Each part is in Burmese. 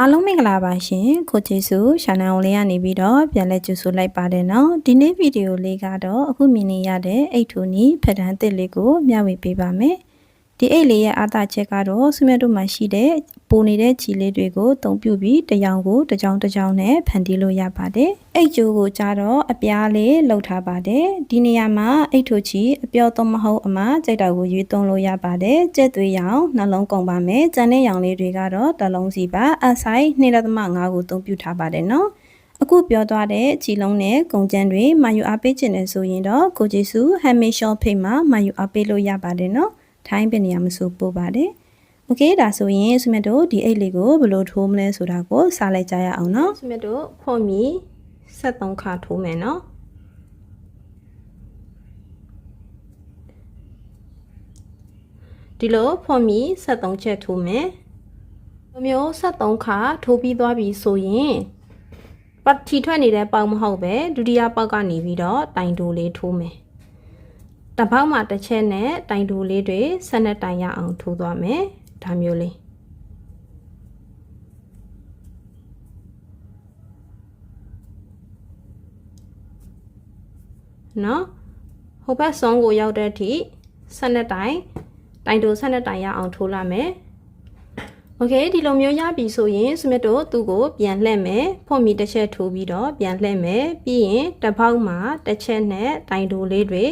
အားလုံးမင်္ဂလာပါရှင်ကိုကျေစုရှာနန်အောင်လေးကနေပြီးတော့ပြန်လဲကြိုဆိုလိုက်ပါတယ်နော်ဒီနေ့ဗီဒီယိုလေးကတော့အခုမြင်နေရတဲ့အိတ်ထူနီဖက်တန်းတစ်လေးကိုမျှဝေပေးပါမယ်ဒီအိတ်လေးရဲ့အားသာချက်ကတော့ဆုမြတ်တို့မှာရှိတဲ့ ပိုနေတဲ့ခြီလေးတွေကိုတုံပြုပြီးတစ်ယောင်ကိုတစ်ကြောင်တစ်ကြောင်နဲ့ဖန်တီးလို့ရပါတယ်အိတ်ကျိုးကိုကြတော့အပြားလေးလှုပ်ထားပါတယ်ဒီနေရာမှာအိတ်ထူချီအပြောသုံးမဟုတ်အမကြိုက်တာကိုရွေးသုံးလို့ရပါတယ်ကြက်သွေးရောင်နှလုံးကုန်ပါမယ်ကြံတဲ့ရောင်လေးတွေကတော့တစ်လုံးစီပါအဆိုင်2.5ကိုသုံးပြုထားပါတယ်နော်အခုပြောသွားတဲ့ချီလုံးနဲ့ကုံကျန်းတွေမာယူအားပေးခြင်းနဲ့ဆိုရင်တော့ကိုဂျေစုဟမ်မေရှော့ဖိတ်မှာမာယူအားပေးလို့ရပါတယ်နော်ထိုင်းပင်နေရာမဆိုပို့ပါတယ် โอเคဒါဆိုရင်ဆုမြတ်တို့ဒီအိတ်လေးကိုဘယ်လိုထိုးမလဲဆိုတာကိုစလိုက်ကြရအောင်နော်ဆုမြတ်တို့ဖွန်မီ73ခါထိုးမယ်နော်ဒီလိုဖွန်မီ73ချက်ထိုးမယ်ဒီမျိုး73ခါထိုးပြီးသွားပြီဆိုရင်ပတ်ထီထွက်နေတဲ့ပေါက်မဟုတ်ပဲဒုတိယပေါက်ကနေပြီးတော့တိုင်တိုးလေးထိုးမယ်တပေါက်မှာတစ်ချက်နဲ့တိုင်တိုးလေးတွေဆက်နဲ့တိုင်ရအောင်ထိုးသွားမယ် ဒါမျိုးလေးနော်ဟိုဘက်ဆုံးကိုရောက်တဲ့အထိဆက်နဲ့တိုင်တိုင်တိုဆက်နဲ့တိုင်ရအောင်ထိုးလာမယ်โอเคဒီလိုမျိုးရပြီဆိုရင်စမစ်တို့သူ့ကိုပြန်လှည့်မယ်ဖွန်မီတစ်ချက်ထိုးပြီးတော့ပြန်လှည့်မယ်ပြီးရင်တစ်ပေါက်မှာတစ်ချက်နဲ့တိုင်တိုလေးတွေ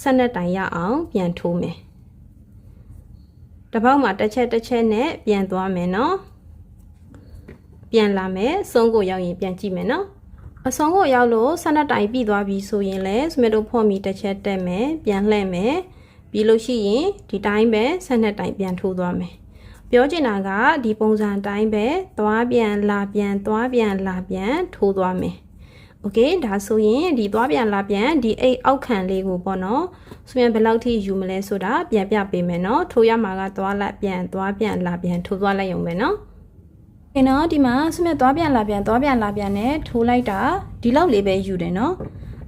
ဆက်နဲ့တိုင်ရအောင်ပြန်ထိုးမယ် တစ်ပေါက်မှာတစ်ချက်တစ်ချက်နဲ့ပြန်သွားမယ်နော်ပြန်လာမယ်ဆုံးကိုရောက်ရင်ပြန်ကြည့်မယ်နော်အဆုံးကိုရောက်လို့ဆက်နဲ့တိုင်ပြီးသွားပြီဆိုရင်လည်းစမစ်တို့ဖွန်မီတစ်ချက်တက်မယ်ပြန်လှည့်မယ်ပြီးလို့ရှိရင်ဒီတိုင်းပဲဆက်နဲ့တိုင်ပြန်ထိုးသွားမယ်ပြောချင်တာကဒီပုံစံတိုင်းပဲသွားပြန်လာပြန်သွားပြန်လာပြန်ထိုးသွားမယ် โอเคဒါဆိုရင်ဒီသွားပြန်လာပြန်ဒီအိတ်အောက်ခံလေးကိုပေါ့နော်ဆိုရင်ဘယ်လောက်ထိယူမလဲဆိုတာပြန်ပြပေးမယ်နော်ထိုးရမှာကသွားလာပြန်သွားပြန်လာပြန်ထိုးသွားလိုက်ရုံပဲနော်ကဲနော်ဒီမှာဆမြတ်သွားပြန်လာပြန်သွားပြန်လာပြန်နဲ့ထိုးလိုက်တာဒီလောက်လေးပဲယူတယ်နော်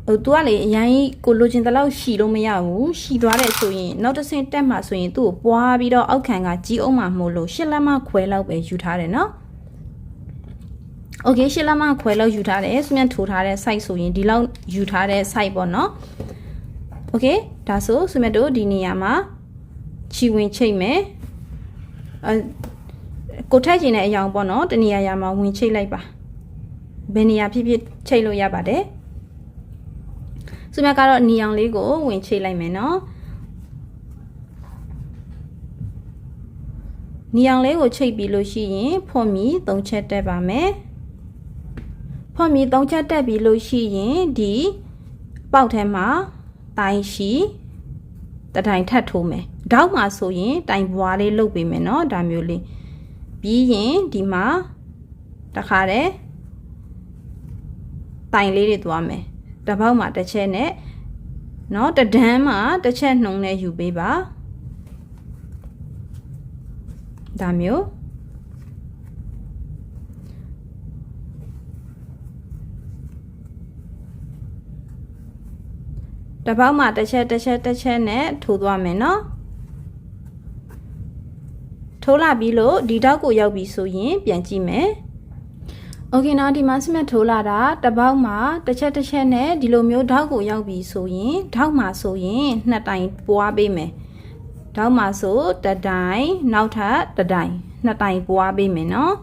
ဟိုသူကလေအရင်ကိုလိုချင်တဲ့လောက်ရှီလို့မရဘူးရှီသွားတယ်ဆိုရင်နောက်တစ်ဆင့်တက်မှဆိုရင်သူ့ကိုပွားပြီးတော့အောက်ခံကကြီးအောင်မှမို့လို့ရှစ်လက်မခွဲလောက်ပဲယူထားတယ်နော် ။ Okay ရှစ်လက်မခွဲလောက်ယူထားတယ်။စမြတ်ထိုးထားတဲ့ site ဆိုရင်ဒီလောက်ယူထားတဲ့ site ပေါ့နော်။ Okay ဒါဆိုစမြတ်တို့ဒီနေရာမှာခြီဝင်ချိတ်မယ်။အဲကိုထက်ကျင်တဲ့အယောင်ပေါ့နော်။တနေရာရာမှာဝင်ချိတ်လိုက်ပါ။ဘယ်နေရာဖြစ်ဖြစ်ချိတ်လို့ရပါတယ်။စမြတ်ကတော့နေအောင်လေးကိုဝင်ချိတ်လိုက်မယ်နော်။နီအောင်လေးကိုချိတ်ပြီးလို့ရှိရင်ဖော်မီ၃ချက်တက်ပါမယ်။ ဖွင့်ပြီး၃ချက်တက်ပြီးလို့ရှိရင်ဒီပေါက်ထဲမှာတိုင်ရှိတတိုင်ထပ်ထိုးမယ်။တောက်မှာဆိုရင်တိုင်ဘွားလေးလုပ်ပေးမယ်နော်ဒါမျိုးလေး။ပြီးရင်ဒီမှာတခါတည်းတိုင်လေးတွေသွားမယ်။တပေါက်မှာတစ်ချက်နဲ့နော်တဒန်းမှာတစ်ချက်နှုံနဲ့ယူပေးပါ။ဒါမျိုး တပေါက်မှာတစ်ချက်တစ်ချက်တစ်ချက်နဲ့ထိုးသွားမယ်เนาะထိုးလာပြီးလို့ဒီတောက်ကိုရောက်ပြီဆိုရင်ပြန်ကြည့်မယ်โอเคနော်ဒီမှာစမတ်ထိုးလာတာတပေါက်မှာတစ်ချက်တစ်ချက်နဲ့ဒီလိုမျိုးဓာတ်ကိုရောက်ပြီဆိုရင်ဓာတ်မှာဆိုရင်နှစ်တိုင်ပွားပေးမယ်ဓာတ်မှာဆိုတတိုင်နောက်ထပ်တတိုင်နှစ်တိုင်ပွားပေးမယ်နော်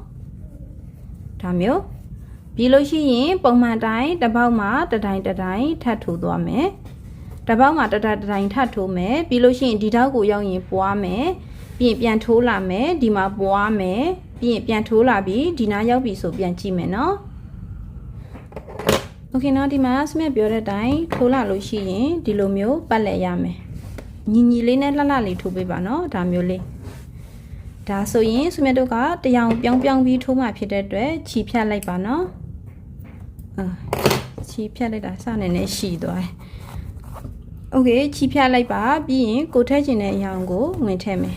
ဒါမျိုးပြီးလို့ရှိရင်ပုံမှန်တိုင်းတပေါက်မှာတတိုင်တတိုင်ထပ်ထိုးသွားမယ် တပေါက်မှာတတိုင်တတိုင်ထပ်ထိုးမယ်ပြီးလို့ရှိရင်ဒီဓာတ်ကိုရောက်ရင်ပွားမယ်ပြီးရင်ပြန်ထိုးလာမယ်ဒီမှာပွားမယ်ပြီးရင်ပြန်ထိုးလာပြီးဒီနားရောက်ပြီဆိုပြန်ကြည့်မယ်နော်โอเคနော်ဒီမှာစမက်ပြောတဲ့အတိုင်းထိုးလာလို့ရှိရင်ဒီလိုမျိုးပတ်လက်ရမယ်ညီညီလေးနဲ့လှလှလေးထိုးပေးပါနော်ဒါမျိုးလေးဒါဆိုရင်စမက်တို့ကတရောင်ပြောင်းပြောင်းပြီးထိုးမှဖြစ်တဲ့အတွက်ခြီဖြတ်လိုက်ပါနော်အာခြီဖြတ်လိုက်တာစနေနဲ့ရှည်သွားတယ် โอเคခြီဖြတ်လိုက်ပါပြီးရင်ကိုထည့်ချင်တဲ့အရာကိုဝင်ထည့်မယ်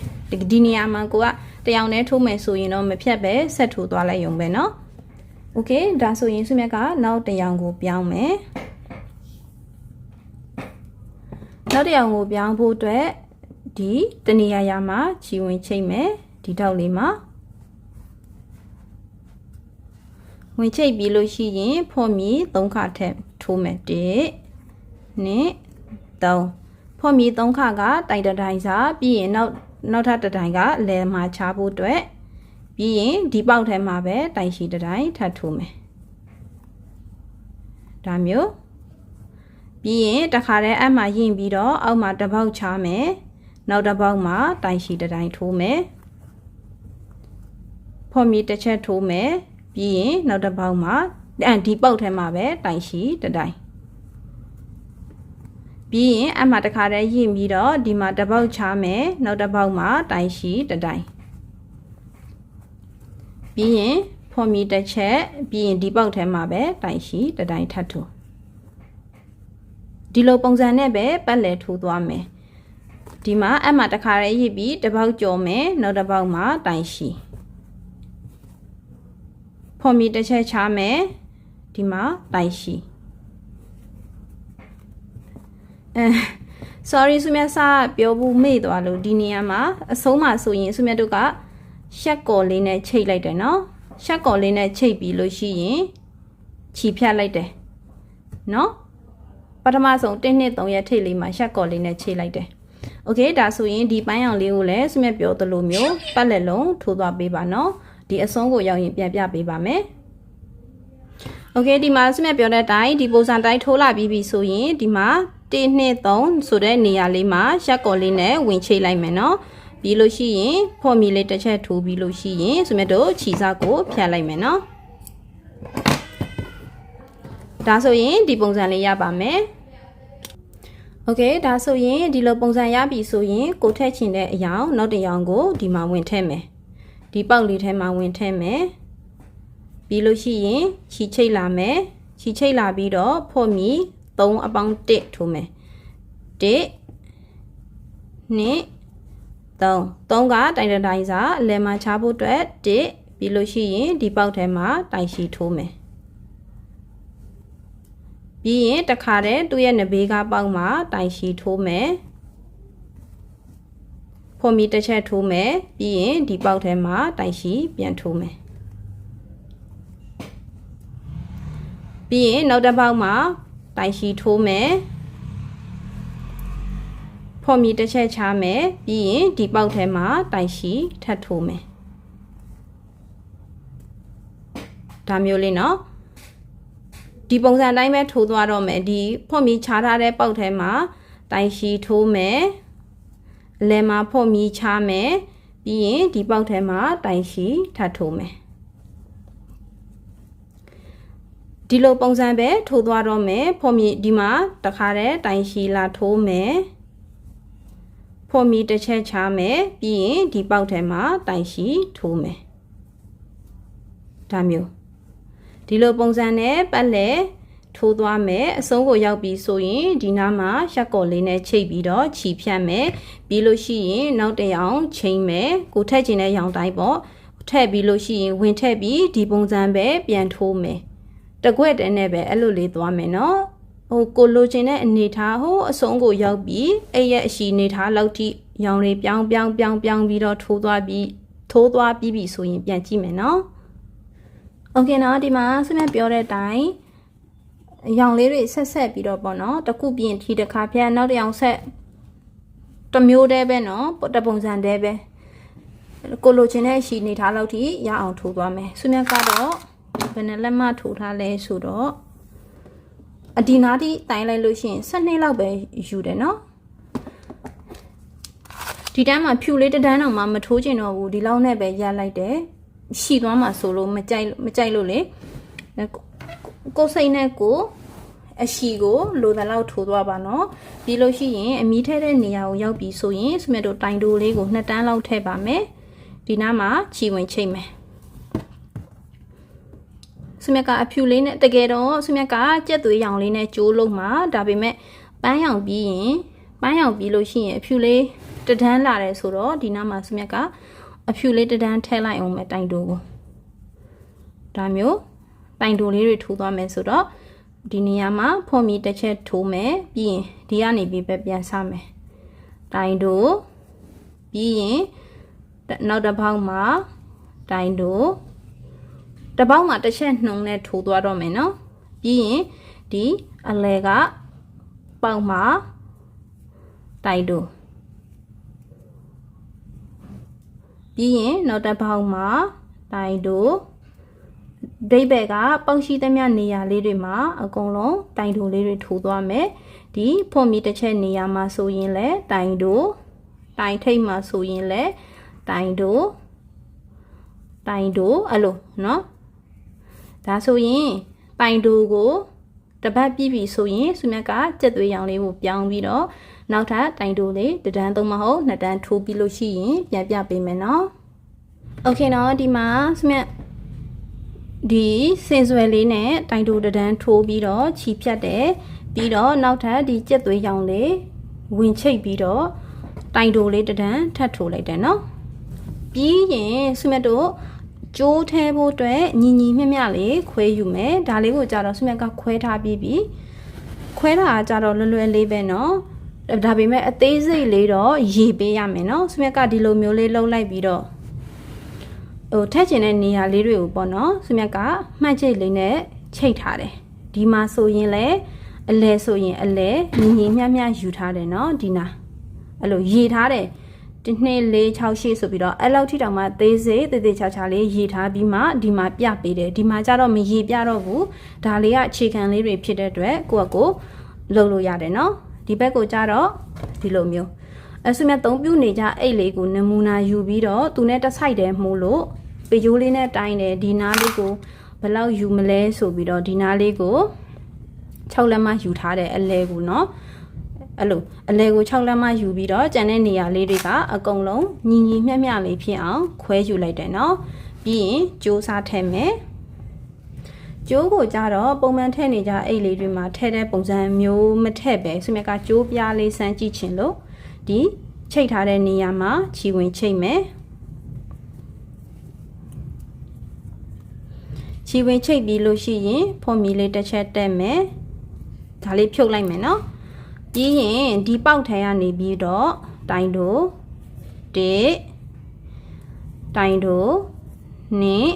ဒီနေရာမှာကိုကတယောင်နဲ့ထိုးမယ်ဆိုရင်တော့မဖြတ်ပဲဆက်ထိုးသွားလိုက်ရုံပဲเนาะโอเคဒါဆိုရင်ဆုမြတ်ကနောက်တယောင်ကိုပြောင်းမယ်နောက်တယောင်ကိုပြောင်းဖို့အတွက်ဒီတနေရာရာမှာခြီဝင်ချိတ်မယ်ဒီတောက်လေးမှာ ဝင်ချိတ်ပြီးလို့ရှိရင်ဖော်မီ၃ခါထက်ထိုးမယ်1နှစ် 3ဖော်မီ၃ခါကတိုင်တတိုင်းစာပြီးရင်နောက်နောက်ထပ်တစ်တိုင်းကလယ်မှာချဖို့အတွက်ပြီးရင်ဒီပေါက်ထဲမှာပဲတိုင်ရှိတစ်တိုင်းထပ်ထိုးမယ်ဒါမျိုးပြီးရင်တခါတည်းအမှရင်ပြီးတော့အောက်မှာတစ်ပေါက်ချမယ်နောက်တစ်ပေါက်မှာတိုင်ရှိတစ်တိုင်းထိုးမယ်ဖော်မီတစ်ချက်ထိုးမယ်ပြီးရင်နောက်တစ်ပေါက်မှာအဲဒီပေါက်ထဲမှာပဲတိုင်ရှိတစ်တိုင်း ပြီးရင်အမှတခါတည်းရင်ပြီးတော့ဒီမှာတစ်ပေါက်ချမယ်နောက်တစ်ပေါက်မှာတိုင်ရှိတစ်တိုင်းပြီးရင်ဖော်မီတစ်ချက်ပြီးရင်ဒီပေါက်ထဲမှာပဲတိုင်ရှိတစ်တိုင်းထပ်ထိုးဒီလိုပုံစံနဲ့ပဲပတ်လည်ထိုးသွားမယ်ဒီမှာအမှတခါတည်းရစ်ပြီးတစ်ပေါက်ကြော်မယ်နောက်တစ်ပေါက်မှာတိုင်ရှိဖော်မီတစ်ချက်ချမယ်ဒီမှာတိုင်ရှိ အဲ sorry ဆုမြတ်စာပြောဘူးမေ့သွားလို့ဒီနေရာမှာအဆုံးမှာဆိုရင်ဆုမြတ်တို့ကရှက်ကော်လေးနဲ့ချိတ်လိုက်တယ်နော်ရှက်ကော်လေးနဲ့ချိတ်ပြီးလို့ရှိရင်ခြီဖြတ်လိုက်တယ်နော်ပထမဆုံး1နှစ်3ရက်ထိတ်လေးမှာရှက်ကော်လေးနဲ့ချိတ်လိုက်တယ်โอเคဒါဆိုရင်ဒီပန်းရောင်လေးကိုလည်းဆုမြတ်ပြောသလိုမျိုးပတ်လက်လုံးထိုးသွားပေးပါနော်ဒီအဆုံးကိုရောက်ရင်ပြန်ပြပေးပါမယ်โอเคဒီမှာဆုမြတ်ပြောတဲ့အတိုင်းဒီပုံစံတိုင်းထိုးလာပြီးပြီဆိုရင်ဒီမှာ 1 2 3ဆိုတဲ့နေရာလေးမှာရှက်ကော်လေးနဲ့ဝင်ချိတ်လိုက်မယ်နော်ပြီးလို့ရှိရင်ဖော်မီလေးတစ်ချက်ထိုးပြီးလို့ရှိရင်ဆုမြတ်တို့ခြီစားကိုဖြတ်လိုက်မယ်နော်ဒါဆိုရင်ဒီပုံစံလေးရပါမယ်โอเคဒါဆိုရင်ဒီလိုပုံစံရပြီဆိုရင်ကိုထက်ချင်တဲ့အရာနောက်တစ်ရောင်ကိုဒီမှာဝင်ထည့်မယ်ဒီပေါက်လေးထဲမှာဝင်ထည့်မယ်ပြီးလို့ရှိရင်ခြီချိတ်လာမယ်ခြီချိတ်လာပြီးတော့ဖော့မီ 3အပေါင်း1ထိုးမယ်1 2 3 3ကတိုင်တတိုင်းစာအလယ်မှာချဖို့အတွက်1ပြီးလို့ရှိရင်ဒီပေါက်ထဲမှာတိုင်ရှိထိုးမယ်ပြီးရင်တခါတည်းသူ့ရဲ့နဘေးကပေါက်မှာတိုင်ရှိထိုးမယ်ဖော်မီတစ်ချက်ထိုးမယ်ပြီးရင်ဒီပေါက်ထဲမှာတိုင်ရှိပြန်ထိုးမယ်ပြီးရင်နောက်တစ်ပေါက်မှာ ပိုင်ရှိထိုးမယ်ဖော်မီတစ်ချက်ချမယ်ပြီးရင်ဒီပေါက်ထဲမှာတိုင်ရှိထပ်ထိုးမယ်ဒါမျိုးလေးနော်ဒီပုံစံအတိုင်းပဲထိုးသွားတော့မယ်ဒီဖော်မီချထားတဲ့ပေါက်ထဲမှာတိုင်ရှိထိုးမယ်အလဲမှာဖော်မီချမယ်ပြီးရင်ဒီပေါက်ထဲမှာတိုင်ရှိထပ်ထိုးမယ် ဒီလိုပုံစံပဲထိုးသွားတော့မယ်ဖော့မီဒီမှာတခါတည်းတိုင်ရှိလာထိုးမယ်ဖော်မီတစ်ချက်ချမယ်ပြီးရင်ဒီပေါက်ထဲမှာတိုင်ရှိထိုးမယ်ဒါမျိုးဒီလိုပုံစံနဲ့ပတ်လဲထိုးသွားမယ်အဆုံးကိုရောက်ပြီးဆိုရင်ဒီနားမှာရက်ကော်လေးနဲ့ချိတ်ပြီးတော့ခြီဖြတ်မယ်ပြီးလို့ရှိရင်နောက်တစ်ရောင်ချိန်မယ်ကိုထက်ချင်တဲ့ရောင်တိုင်းပေါ့ထည့်ပြီးလို့ရှိရင်ဝင်ထည့်ပြီးဒီပုံစံပဲပြန်ထိုးမယ် တကွက်တည်းနဲ့ပဲအဲ့လိုလေးသွားမယ်နော်ဟိုကိုလိုချင်တဲ့အနေထားဟိုအဆုံးကိုရောက်ပြီးအဲ့ရဲ့အရှိအနေထားလောက်ထိရောင်လေးပြောင်းပြောင်းပြောင်းပြောင်းပြီးတော့ထိုးသွားပြီးထိုးသွားပြီးပြီဆိုရင်ပြန်ကြည့်မယ်နော်โอเคနော်ဒီမှာဆွေးပြောတဲ့အတိုင်းရောင်လေးတွေဆက်ဆက်ပြီးတော့ပေါ့နော်တစ်ခုပြင်ထီတစ်ခါဖြတ်နောက်တစ်ရောင်ဆက်တစ်မျိုးတည်းပဲနော်တပုံစံတည်းပဲကိုလိုချင်တဲ့ရှီနေထားလောက်ထိရအောင်ထိုးသွားမယ်ဆွေးမြတ်ကတော့ ဘယ်နဲ့လက်မထိုးထားလဲဆိုတော့အဒီနာတိတိုင်လိုက်လို့ရှိရင်12လောက်ပဲယူတယ်နော်ဒီတန်းမှာဖြူလေးတန်းတောင်မှမထိုးကျင်တော့ဘူးဒီလောက်နဲ့ပဲရလိုက်တယ်ရှီသွားမှာဆိုလို့မကြိုက်မကြိုက်လို့လေကိုစိတ်နဲ့ကိုအရှိကိုလိုတဲ့လောက်ထိုးသွားပါနော်ပြီးလို့ရှိရင်အမီးထဲတဲ့နေရာကိုရောက်ပြီဆိုရင်စမက်တို့တိုင်တိုလေးကိုနှစ်တန်းလောက်ထည့်ပါမယ်ဒီနားမှာချီဝင်ချိတ်မယ် စမြက်ကအဖြူလေးနဲ့တကယ်တော့စမြက်ကကြက်သွေးရောင်လေးနဲ့ကြိုးလုံးမှာဒါပေမဲ့ပန်းရောင်ပြီးရင်ပန်းရောင်ပြီးလို့ရှိရင်အဖြူလေးတဒန်းလာတယ်ဆိုတော့ဒီနားမှာစမြက်ကအဖြူလေးတဒန်းထည့်လိုက်အောင်မယ်တိုင်တိုကိုဒါမျိုးတိုင်တိုလေးတွေထိုးသွားမယ်ဆိုတော့ဒီနေရာမှာဖော်မီတစ်ချက်ထိုးမယ်ပြီးရင်ဒီကနေပြီးပဲပြန်ဆမယ်တိုင်တိုပြီးရင်နောက်တစ်ပေါက်မှာတိုင်တို တစ်ပေါက်မှာတစ်ချက်နှုံနဲ့ထိုးသွားတော့မယ်နော်ပြီးရင်ဒီအလဲကပေါက်မှာတိုက်တို့ပြီးရင်နောက်တစ်ပေါက်မှာတိုက်တို့ဒိဗယ်ကပေါက်ရှိသမျှနေရာလေးတွေမှာအကုန်လုံးတိုင်တိုလေးတွေထိုးသွားမယ်ဒီဖွန်မီတစ်ချက်နေရာမှာဆိုရင်လည်းတိုင်တိုတိုင်ထိတ်မှာဆိုရင်လည်းတိုင်တိုတိုင်တိုအဲ့လိုเนาะ ဒါဆိုရင်တိုင်တိုကိုတပတ်ပြည့်ပြီဆိုရင်ဆုမြတ်ကကြက်သွေးရောင်လေးကိုပြောင်းပြီးတော့နောက်ထပ်တိုင်တိုလေးတစ်တန်းသုံးမဟုတ်နှစ်တန်းထိုးပြီးလို့ရှိရင်ပြန်ပြပေးမယ်เนาะโอเคเนาะဒီမှာဆုမြတ်ဒီစင်စွယ်လေးနဲ့တိုင်တိုတဒန်းထိုးပြီးတော့ခြီဖြတ်တယ်ပြီးတော့နောက်ထပ်ဒီကြက်သွေးရောင်လေးဝင်ချိတ်ပြီးတော့တိုင်တိုလေးတဒန်းထပ်ထိုးလိုက်တယ်နော်ပြီးရင်ဆုမြတ်တို့ ကျိုးထဲဖို့အတွက်ညီညီမျှမျှလေးခွဲယူမယ်ဒါလေးကိုကြတော့ဆုမြတ်ကခွဲထားပြီးပြီခွဲတာကကြတော့လွယ်လွယ်လေးပဲနော်ဒါပေမဲ့အသေးစိတ်လေးတော့ရေပေးရမယ်နော်ဆုမြတ်ကဒီလိုမျိုးလေးလှုပ်လိုက်ပြီးတော့ဟိုထက်ချင်တဲ့နေရာလေးတွေကိုပေါ့နော်ဆုမြတ်ကမှတ်ချိတ်လေးနဲ့ချိတ်ထားတယ်ဒီမှာဆိုရင်လည်းအလဲဆိုရင်အလဲညီညီမျှမျှယူထားတယ်နော်ဒီနာအဲ့လိုရေထားတယ် 1 2 4 6 8ဆိုပြီးတော့အဲ့လောက်ထိတောင်မှသေးစေသေးသေးချာချာလေးရေးထားပြီးမှဒီမှာပြပေးတယ်ဒီမှာကြတော့မရေးပြတော့ဘူးဒါလေးကအခြေခံလေးတွေဖြစ်တဲ့အတွက်ကိုယ့်အကိုလုပ်လို့ရတယ်နော်ဒီဘက်ကိုကြတော့ဒီလိုမျိုးအဆုမြတ်သုံးပြနေကြအိတ်လေးကိုနမူနာယူပြီးတော့သူနဲ့တစ်ဆိုင်တည်းမှုလို့ပေယိုးလေးနဲ့တိုင်းတယ်ဒီနားလေးကိုဘလောက်ယူမလဲဆိုပြီးတော့ဒီနားလေးကို6လက်မယူထားတဲ့အလဲကိုနော် အဲ့လိုအလဲကို6လက်မယူပြီးတော့ကျန်တဲ့နေရာလေးတွေကအကုန်လုံးညီညီမျှမျှလေးဖြစ်အောင်ခွဲယူလိုက်တယ်နော်ပြီးရင်ကြိုးစားထည့်မယ်ကျိုးကိုကြတော့ပုံမှန်ထည့်နေကြအိတ်လေးတွေမှာထည့်တဲ့ပုံစံမျိုးမထည့်ပဲဆုမြက်ကကျိုးပြားလေးစမ်းကြည့်ချင်လို့ဒီချိတ်ထားတဲ့နေရာမှာခြီဝင်ချိတ်မယ်ခြီဝင်ချိတ်ပြီးလို့ရှိရင်ဖော်မီလေးတစ်ချက်တက်မယ်ဒါလေးဖြုတ်လိုက်မယ်နော် ပြီးရင်ဒီပေါက်ထဲကနေပြီးတော့တိုင်တို့တစ်တိုင်တို့နှစ်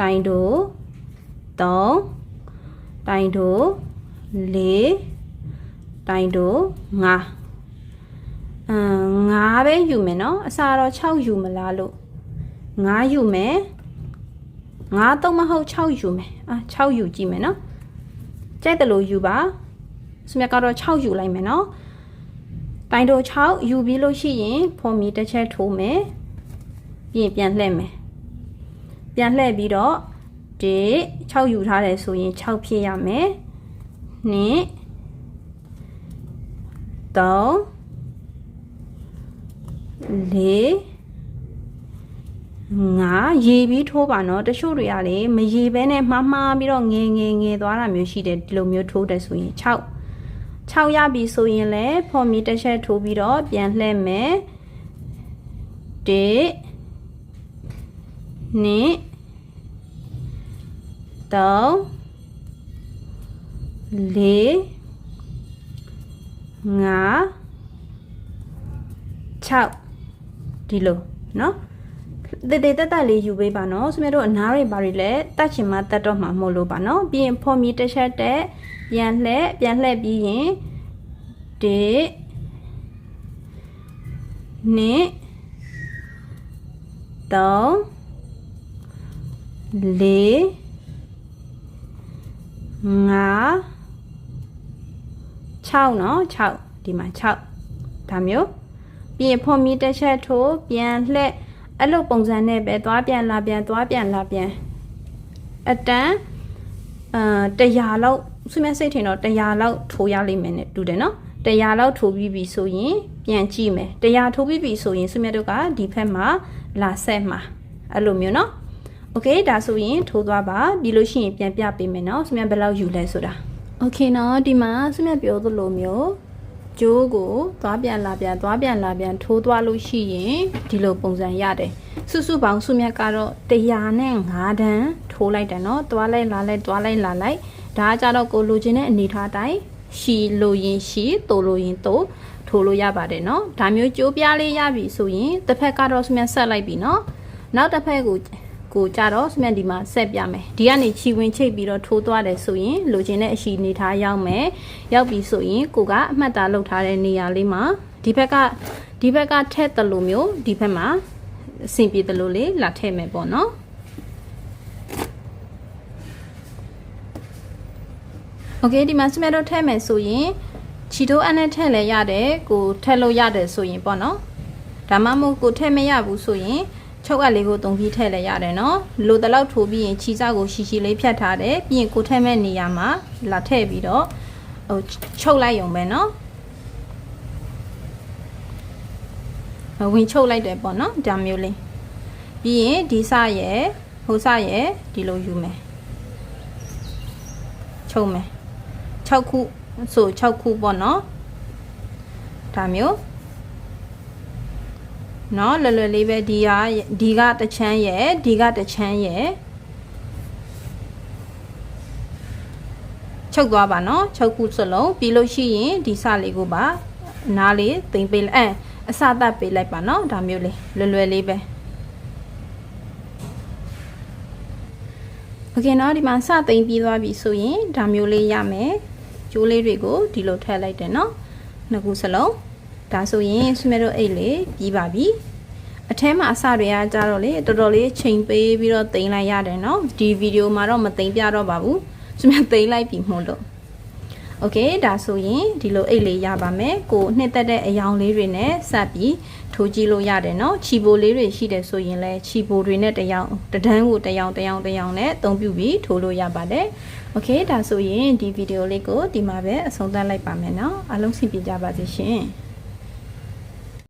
တိုင်တို့သုံးတိုင်တို့လေးတိုင်တို့ငါအမ်ငါပဲယူမယ်နော်အစားတော့6ယူမလားလို့ငါယူမယ်ငါတော့မဟုတ်6ယူမယ်အာ6ယူကြည့်မယ်နော်ကြိုက်တယ်လို့ယူပါ စမြကတော့6ယူလိုက်မယ်နော်တိုင်တို့6ယူပြီးလို့ရှိရင်ဖော်မီတစ်ချက်ထိုးမယ်ပြီးရင်ပြန်လှည့်မယ်ပြန်လှည့်ပြီးတော့ဒီ6ယူထားတယ်ဆိုရင်6ဖြစ်ရမယ်2 3 4ငါရေပြီးထိုးပါနော်တချို့တွေကလေမရေဘဲနဲ့မှားမှားပြီးတော့ငယ်ငယ်ငယ်သွားတာမျိုးရှိတယ်ဒီလိုမျိုးထိုးတယ်ဆိုရင်6 6ရပြီဆိုရင်လည်းဖော်မီတစ်ချက်ထိုးပြီးတော့ပြန်လှည့်မယ်1 2 3 4 5 6ဒီလိုเนาะတည်တည်တက်တက်လေးယူပေးပါနော်ဆိုမြတို့အနားတွေဘာတွေလဲတတ်ချင်မှတတ်တော့မှာမဟုတ်လို့ပါနော်ပြီးရင်ဖော်မီတစ်ချက်တက် ပြန်လှည့်ပြန်လှည့်ပြီးရင်ဒီနှစ်သုံးလေးငါ6เนาะ6ဒီမှာ6ဒါမျိုးပြီးရင်ဖော်မီတစ်ချက်ထိုးပြန်လှည့်အဲ့လိုပုံစံနဲ့ပဲသွားပြန်လာပြန်သွားပြန်လာပြန်အတန်းအာ100လောက် ဆွေးမစိတ်ထင်တော့100လောက်ထိုးရလိမ့်မယ်နဲ့တူတယ်နော်100လောက်ထိုးပြီးပြီဆိုရင်ပြန်ကြည့်မယ်100ထိုးပြီးပြီဆိုရင်ဆွေးမတို့ကဒီဖက်မှာလာဆက်မှာအဲ့လိုမျိုးနော်โอเคဒါဆိုရင်ထိုးသွားပါပြီးလို့ရှိရင်ပြန်ပြပေးမယ်နော်ဆွေးမဘယ်လောက်ယူလဲဆိုတာโอเคနော်ဒီမှာဆွေးမပြောသလိုမျိုးကျိုးကိုသွားပြန်လာပြန်သွားပြန်လာပြန်ထိုးသွားလို့ရှိရင်ဒီလိုပုံစံရတယ်စုစုပေါင်းစုမြတ်ကတော့105တန်းထိုးလိုက်တယ်နော်သွားလိုက်လာလိုက်သွားလိုက်လာလိုက် ဒါကကြတော့ကိုလိုချင်တဲ့အနေထားတိုင်းရှီလိုရင်ရှီတိုလိုရင်တိုထိုးလို့ရပါတယ်နော်ဒါမျိုးကြိုးပြားလေးရပြီဆိုရင်တစ်ဖက်ကတော့စုမြတ်ဆက်လိုက်ပြီနော်နောက်တစ်ဖက်ကိုကိုကြတော့စမြတ်ဒီမှာဆက်ပြမယ်ဒီကနေခြီဝင်ချိတ်ပြီးတော့ထိုးသွားတယ်ဆိုရင်လိုချင်တဲ့အရှိနေထားရောက်မယ်ရောက်ပြီဆိုရင်ကိုကအမှတ်တာလုပ်ထားတဲ့နေရာလေးမှာဒီဘက်ကဒီဘက်ကထက်တလို့မျိုးဒီဘက်မှာအဆင်ပြေတယ်လို့လေလာထည့်မယ်ပေါ့နော် โอเคဒီမှာစမြတ်တော့ထည့်မယ်ဆိုရင်ခြီတိုးအနဲ့ထည့်လဲရတယ်ကိုထည့်လို့ရတယ်ဆိုရင်ပေါ့နော်ဒါမှမဟုတ်ကိုထည့်မရဘူးဆိုရင် ချုပ်အပ်လေးကိုတုံပြီးထည့်လဲရတယ်နော်လိုတလောက်ထိုးပြီးရင်ခြီစားကိုရှီရှီလေးဖြတ်ထားတယ်ပြီးရင်ကိုထည့်မဲ့နေရာမှာလာထည့်ပြီးတော့ဟိုချုပ်လိုက်ရုံပဲနော်ဝင်ချုပ်လိုက်တယ်ပေါ့နော်ဒါမျိုးလေးပြီးရင်ဒီစရဲ့ဟိုစရဲ့ဒီလိုယူမယ်ချုပ်မယ် 6ခုဆို6ခုပေါ့နော်ဒါမျိုးเนาะလွယ်လွယ်လေးပဲဒီကဒီကတချမ်းရဲ့ဒီကတချမ်းရဲ့ချုပ်သွားပါเนาะချုပ်ခုစလုံးပြီးလို့ရှိရင်ဒီစလေးကိုပါနားလေးတင်ပေးလိုက်အဲအစသတ်ပေးလိုက်ပါเนาะဒါမျိုးလေးလွယ်လွယ်လေးပဲโอเคเนาะဒီမှာစသိမ့်ပြီးသွားပြီဆိုရင်ဒါမျိုးလေးရမယ် ကျိုးလေးတွေကိုဒီလိုထည့်လိုက်တယ်เนาะနှစ်ခုစလုံးဒါဆိုရင်ဆွမေတို့အိတ်လေးပြီးပါပြီအထဲမှာအစတွေကကြတော့လေတော်တော်လေးချိန်ပေးပြီးတော့တင်လိုက်ရတယ်เนาะဒီဗီဒီယိုမှာတော့မတင်ပြတော့ပါဘူးဆွမေတင်လိုက်ပြီမို့လို့โอเคဒါဆိုရင်ဒီလိုအိတ်လေးရပါမယ်ကိုနှစ်သက်တဲ့အယောင်လေးတွေနဲ့စပ်ပြီးထိုးကြည့်လို့ရတယ်เนาะချီပိုလေးတွေရှိတယ်ဆိုရင်လည်းချီပိုတွေနဲ့တယောင်တဒန်းကိုတယောင်တယောင်တယောင်နဲ့အသုံးပြုပြီးထိုးလို့ရပါတယ် โอเคဒါဆိုရင်ဒီဗီဒီယိုလေးကိုဒီမှာပဲအဆုံးသတ်လိုက်ပါမယ်เนาะအားလုံးဆင်ပြေကြပါစေရှင်